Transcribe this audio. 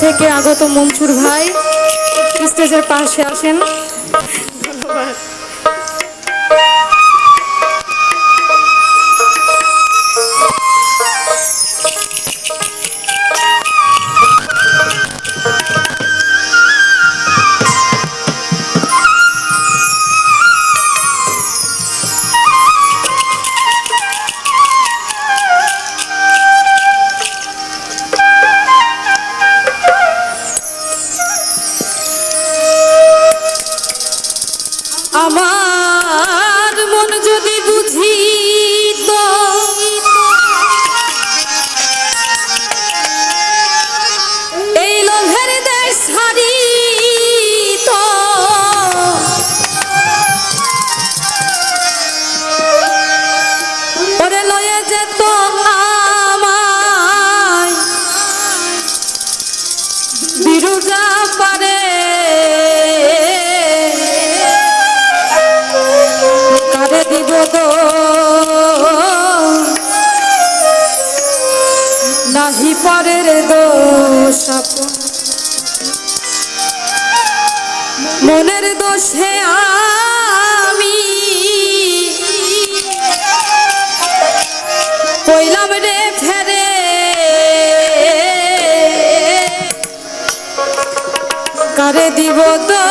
থেকে আগত মনসুর ভাই স্টেজের পাশে আসেন। ধন্যবাদ। amar. নাহি পরের দোষ মনের দোষে আমি কইলাম রে ফেরে। কারে দিব তো